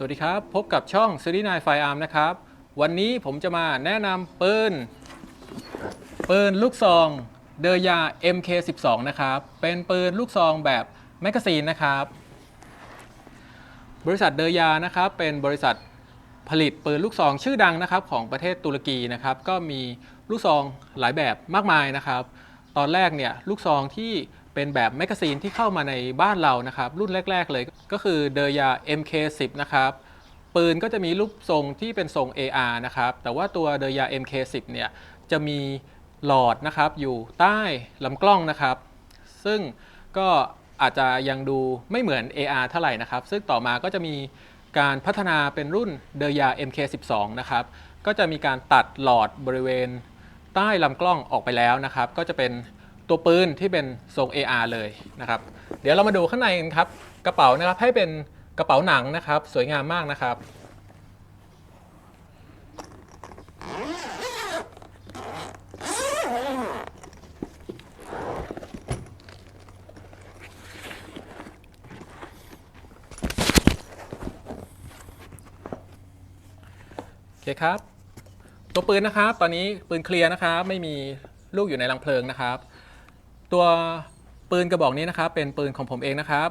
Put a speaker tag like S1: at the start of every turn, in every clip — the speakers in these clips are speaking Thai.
S1: สวัสดีครับ พบกับช่องซีรีนายไฟอาร์มนะครับ วันนี้ผมจะมาแนะนำปืนปืนลูกซองเดยา MK12 นะครับ เป็นปืนลูกซองแบบแมกกาซีนนะครับ บริษัทเดยานะครับเป็นบริษัทผลิตปืนลูกซองชื่อดังนะครับของประเทศตุรกีนะครับ ก็มีลูกซองหลายแบบมากมายนะครับ ตอนแรกเนี่ยลูกซองที่ เป็นแบบแมกกาซีนที่เข้ามาในบ้านเรานะครับ รุ่นแรก ๆ เลยก็คือเดยา MK10 นะครับปืนก็จะมีรูปทรงที่เป็นทรง AR นะครับ แต่ว่าตัวเดยา MK10 เนี่ยจะมีหลอดนะครับอยู่ใต้ลำกล้องนะครับ ซึ่งก็อาจจะยังดูไม่เหมือน AR เท่าไหร่นะครับ ซึ่งต่อมาก็จะมีการพัฒนาเป็นรุ่นเดยา MK12 นะครับ ก็จะมีการตัดหลอดบริเวณใต้ลำกล้องออกไปแล้วนะครับ ก็จะเป็น ตัวปืนที่เป็นทรง AR เลยนะครับ เดี๋ยวเรามาดูข้างในกันครับ กระเป๋านะครับให้เป็นกระเป๋าหนังนะครับ สวยงามมากนะครับ โอเคครับ ตัวปืนนะครับ ตอนนี้ปืนเคลียร์นะครับ ไม่มีลูกอยู่ในรังเพลิงนะครับ ตัวปืนกระบอกนี้นะครับเป็นปืนของผมเองนะครับ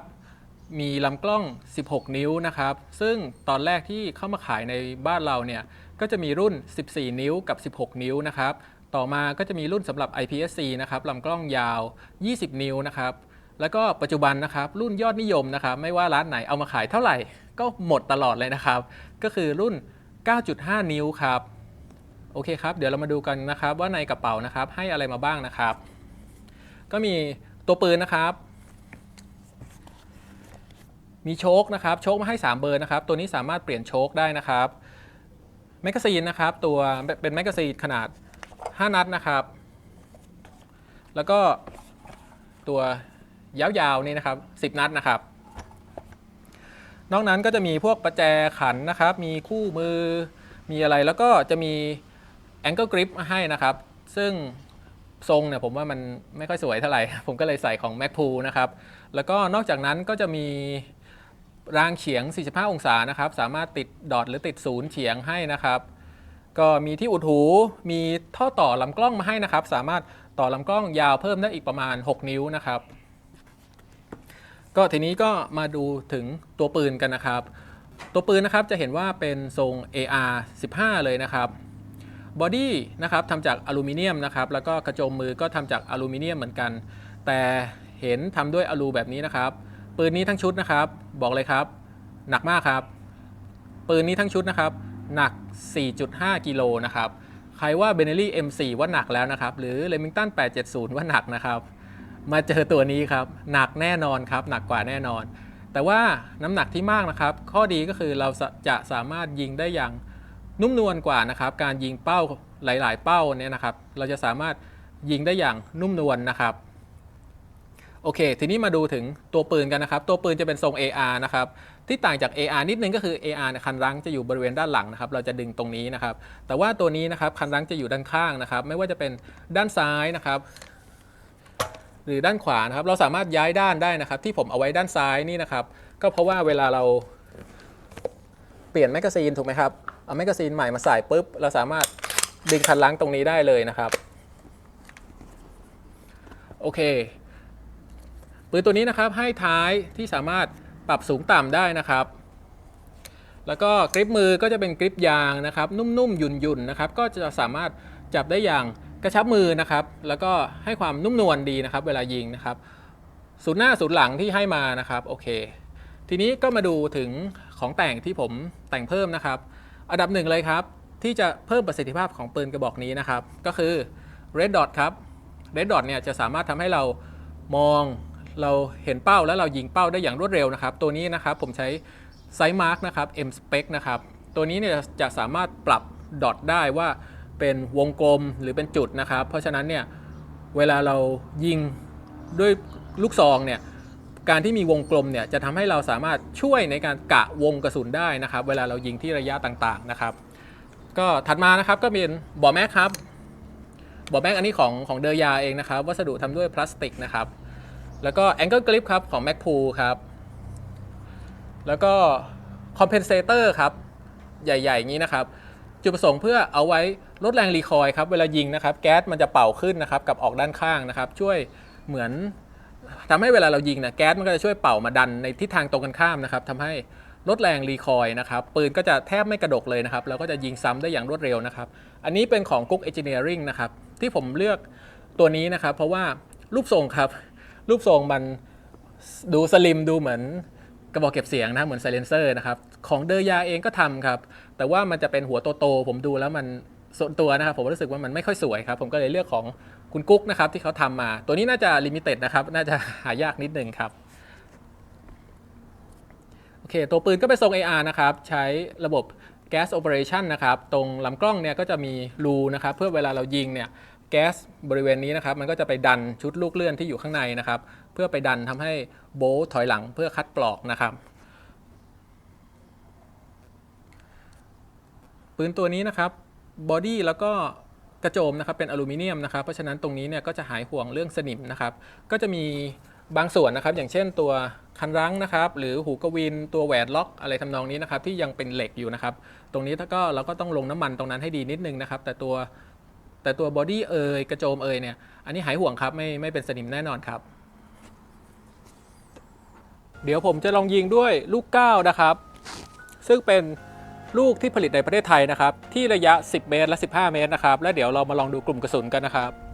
S1: มีลำกล้อง 16 นิ้วนะครับ ซึ่งตอนแรกที่เข้ามาขายในบ้านเราเนี่ยก็จะมีรุ่น 14 นิ้วกับ 16 นิ้วนะครับ ต่อมาก็จะมีรุ่นสำหรับ IPSC นะครับลำกล้องยาว 20 นิ้วนะครับ แล้วก็ปัจจุบันนะครับรุ่นยอดนิยมนะครับ ไม่ว่าร้านไหนเอามาขายเท่าไหร่ก็หมดตลอดเลยนะครับ ก็คือรุ่น 9.5 นิ้วครับ โอเคครับ เดี๋ยวเรามาดูกันนะครับว่าในกระเป๋านะครับให้อะไรมาบ้างนะครับ ก็มีตัวปืนนะครับ มีโชคนะครับ โชคมาให้ 3 เบอร์นะครับ ตัวนี้สามารถเปลี่ยนโชคได้นะครับแมกกาซีนนะครับ ตัวเป็นแมกกาซีนขนาด 5 นัดนะครับ แล้วก็ตัวยาวๆนี่นะครับ 10 นัดนะครับ นอกนั้นก็จะมีพวกประแจขันนะครับ มีคู่มือ มีอะไร แล้วก็จะมี Angle Grip มาให้นะครับ ซึ่ง ทรงเนี่ยผมว่ามันไม่ค่อยสวยเท่าไหร่ ผมก็เลยใส่ของ Mac p o o นะครับ แล้วก็นอกจากนั้นก็จะมีรางเฉียง 45 องศานะครับ สามารถติดดอทหรือติดศูนย์เฉียงให้นะครับ ก็มีที่อุดหู มีท่อต่อลำกล้องมาให้นะครับ สามารถต่อลำกล้องยาวเพิ่มได้อีกประมาณ 6 นิ้วนะครับ ก็ทีนี้ก็มาดูถึงตัวปืนกันนะครับ ตัวปืนนะครับจะเห็นว่าเป็นทรง AR 15 เลยนะครับ บอดี้นะครับทำจากอลูมิเนียมนะครับแล้วก็กระโจมมือก็ทำจากอลูมิเนียมเหมือนกัน แต่เห็นทำด้วยอลูแบบนี้นะครับปืนนี้ทั้งชุดนะครับ บอกเลยครับ หนักมากครับ ปืนนี้ทั้งชุดนะครับ หนัก 4.5 กิโลนะครับใครว่า b e n e l l y M4 ว่าหนักแล้วนะครับ หรือ Remington 870 ว่าหนักนะครับ มาเจอตัวนี้ครับ หนักแน่นอนครับ หนักกว่าแน่นอน แต่ว่าน้ำหนักที่มากนะครับ ข้อดีก็คือเราจะสามารถยิงได้อย่าง นุ่มนวลกว่านะครับ การยิงเป้าหลาย ๆ เป้าเนี่ยนะครับ เราจะสามารถยิงได้อย่างนุ่มนวลนะครับ โอเค ทีนี้มาดูถึงตัวปืนกันนะครับ ตัวปืนจะเป็นทรง AR นะครับ ที่ต่างจาก AR นิดนึงก็คือ AR คันรั้งจะอยู่บริเวณด้านหลังนะครับ เราจะดึงตรงนี้นะครับ แต่ว่าตัวนี้นะครับคันรั้งจะอยู่ด้านข้างนะครับ ไม่ว่าจะเป็นด้านซ้ายนะครับหรือด้านขวานะครับเราสามารถย้ายด้านได้นะครับ ที่ผมเอาไว้ด้านซ้ายนี่นะครับ ก็เพราะว่าเวลาเราเปลี่ยนแมกกาซีนถูกไหมครับ เอาแมกกาซีนใหม่มาใส่ปุ๊บ เราสามารถดึงคันล้างตรงนี้ได้เลยนะครับ โอเค ปืนตัวนี้นะครับให้ท้ายที่สามารถปรับสูงต่ำได้นะครับ แล้วก็กริปมือก็จะเป็นกริปยางนะครับ นุ่มๆหยุ่นๆนะครับ ก็จะสามารถจับได้อย่างกระชับมือนะครับ แล้วก็ให้ความนุ่มนวลดีนะครับ เวลายิงนะครับศูนย์หน้าศูนย์หลังที่ให้มานะครับ โอเค ทีนี้ก็มาดูถึงของแต่งที่ผมแต่งเพิ่มนะครับ อันดับหนึ่งเลยครับ ที่จะเพิ่มประสิทธิภาพของปืนกระบอกนี้นะครับ ก็คือ Red Dot ครับ Red Dot เนี่ยจะสามารถทำให้เรามองเราเห็นเป้าแล้วเรายิงเป้าได้อย่างรวดเร็วนะครับ ตัวนี้นะครับผมใช้ไซส์มาร์กนะครับ M Spec นะครับ ตัวนี้เนี่ยจะสามารถปรับดอทได้ว่าเป็นวงกลมหรือเป็นจุดนะครับ เพราะฉะนั้นเนี่ยเวลาเรายิงด้วยลูกซองเนี่ย การที่มีวงกลมเนี่ยจะทำให้เราสามารถช่วยในการกะวงกระสุนได้นะครับ เวลาเรายิงที่ระยะต่างๆนะครับ ก็ถัดมานะครับก็เป็นบอแม็กครับบอแม็กอันนี้ของของเดอร์ยาเองนะครับ วัสดุทำด้วยพลาสติกนะครับ แล้วก็ Angle Grip ครับของ Mac p o o ครับแล้วก็คอมเพนเซเตอร์ครับใหญ่ๆอย่างนี้นะครับ จุดประสงค์เพื่อเอาไว้ลดแรงรีคอยครับเวลายิงนะครับ แก๊สมันจะเป่าขึ้นนะครับกับออกด้านข้างนะครับ ช่วยเหมือน ทำให้เวลาเรายิงนะแก๊สมันก็จะช่วยเป่ามาดันในทิศทางตรงกันข้ามนะครับทำให้ลดแรงรีคอยนะครับ ปืนก็จะแทบไม่กระดกเลยนะครับ แล้วก็จะยิงซ้ำได้อย่างรวดเร็วนะครับ อันนี้เป็นของกุ๊กเอนจิเนียริงนะครับ ที่ผมเลือกตัวนี้นะครับ เพราะว่ารูปทรงครับ รูปทรงมันดูสลิมดูเหมือนกระบอกเก็บเสียงนะเหมือนไซเลนเซอร์นะครับ ของเดอร์ยาเองก็ทำครับ แต่ว่ามันจะเป็นหัวโตๆผมดูแล้วมัน ส่วนตัวนะครับผมรู้สึกว่ามันไม่ค่อยสวยครับ ผมก็เลยเลือกของคุณกุ๊กนะครับที่เขาทำมา ตัวนี้น่าจะลิมิเต็ดนะครับ น่าจะหายากนิดนึงครับโอเค ตัวปืนก็เป็นทรง AR นะครับ ใช้ระบบ Gas Operation นะครับ ตรงลำกล้องเนี่ยก็จะมีรูนะครับ เพื่อเวลาเรายิงเนี่ยแก๊สบริเวณนี้นะครับ มันก็จะไปดันชุดลูกเลื่อนที่อยู่ข้างในนะครับ เพื่อไปดันทำให้โบลต์ถอยหลังเพื่อคัดปลอกนะครับปืนตัวนี้นะครับ บอดี้แล้วก็กระโจมนะครับเป็นอลูมิเนียมนะครับเพราะฉะนั้นตรงนี้เนี่ยก็จะหายห่วงเรื่องสนิมนะครับก็จะมีบางส่วนนะครับ อย่างเช่นตัวคันรั้งนะครับหรือหูกวินตัวแหวนล็อกอะไรทำนองนี้นะครับที่ยังเป็นเหล็กอยู่นะครับตรงนี้ถ้าก็เราก็ต้องลงน้ำมันตรงนั้นให้ดีนิดนึงนะครับแต่ตัวแต่ตัวบอดี้เอยกระโจมเอยเนี่ยอันนี้หายห่วงครับไม่ไม่เป็นสนิมแน่นอนครับ เดี๋ยวผมจะลองยิงด้วยลูกก้าวนะครับ ซึ่งเป็น ลูกที่ผลิตในประเทศไทยนะครับที่ระยะ 10 เมตรและ 15 เมตรนะครับแล้วเดี๋ยวเรามาลองดูกลุ่มกระสุนกันนะครับ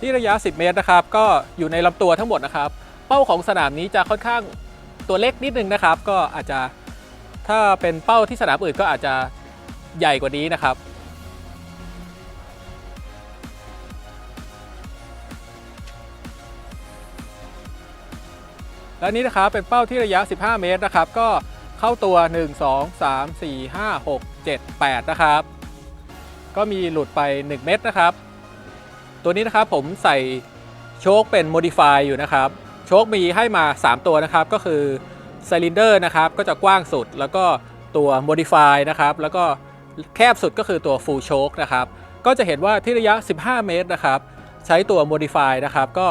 S1: ที่ระยะ 10 เมตรนะครับ ก็อยู่ในลำตัวทั้งหมดนะครับ เป้าของสนามนี้จะค่อนข้างตัวเล็กนิดนึงนะครับ ก็อาจจะถ้าเป็นเป้าที่สนามอื่นก็อาจจะใหญ่กว่านี้นะครับ และนี้นะครับเป็นเป้าที่ระยะ 15 เมตรนะครับ ก็เข้าตัว 1 2 3 4 5 6 7 8 นะครับ ก็มีหลุดไป 1 เม็ดนะครับ ตัวนี้นะครับผมใส่โชคเป็น Modify อยู่นะครับ โชคมีให้มา 3 ตัวนะครับ ก็คือ Cylinder นะครับก็จะกว้างสุด แล้วก็ตัว Modify นะครับ แล้วก็แคบสุดก็คือตัว Full Choke นะครับ ก็จะเห็นว่าที่ระยะ 15 เมตรนะครับ ใช้ตัว Modify นะครับ ก็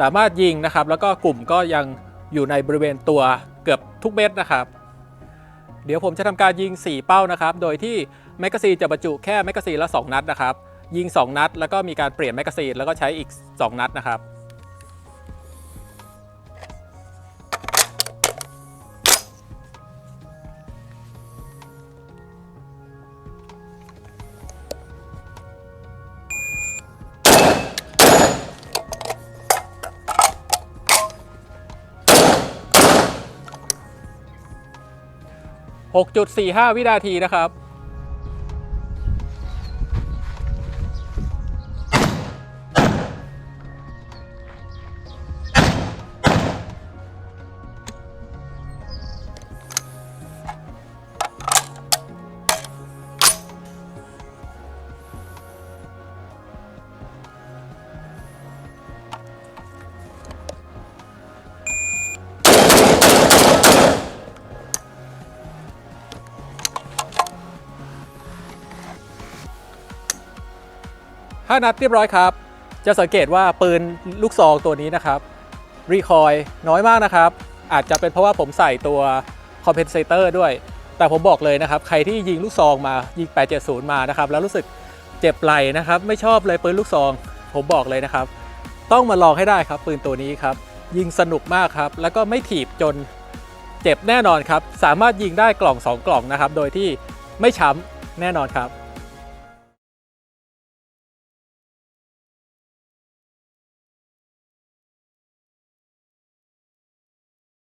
S1: สามารถยิงนะครับ แล้วก็กลุ่มก็ยังอยู่ในบริเวณตัวเกือบทุกเม็ดนะครับ เดี๋ยวผมจะทำการยิง 4 เป้านะครับ โดยที่แมกกาซีนจะบรรจุแค่แมกกาซีนละ 2 นัดนะครับ ยิง 2 นัด แล้วก็มีการเปลี่ยนแมกกาซีนแล้วก็ใช้อีก 2 นัดนะครับ 6.45 วินาทีนะครับ ถ้านัดเรียบร้อยครับ จะสังเกตว่าปืนลูกซองตัวนี้นะครับรีคอยน้อยมากนะครับ อาจจะเป็นเพราะว่าผมใส่ตัวคอมเพนเซเตอร์ด้วย แต่ผมบอกเลยนะครับ ใครที่ยิงลูกซองมายิง 870 มานะครับ แล้วรู้สึกเจ็บไหล่นะครับ ไม่ชอบเลยปืนลูกซอง ผมบอกเลยนะครับ ต้องมาลองให้ได้ครับ ปืนตัวนี้ครับ ยิงสนุกมากครับ แล้วก็ไม่ถีบจนเจ็บแน่นอนครับ สามารถยิงได้กล่อง 2 กล่องนะครับ โดยที่ไม่ช้ำแน่นอนครับ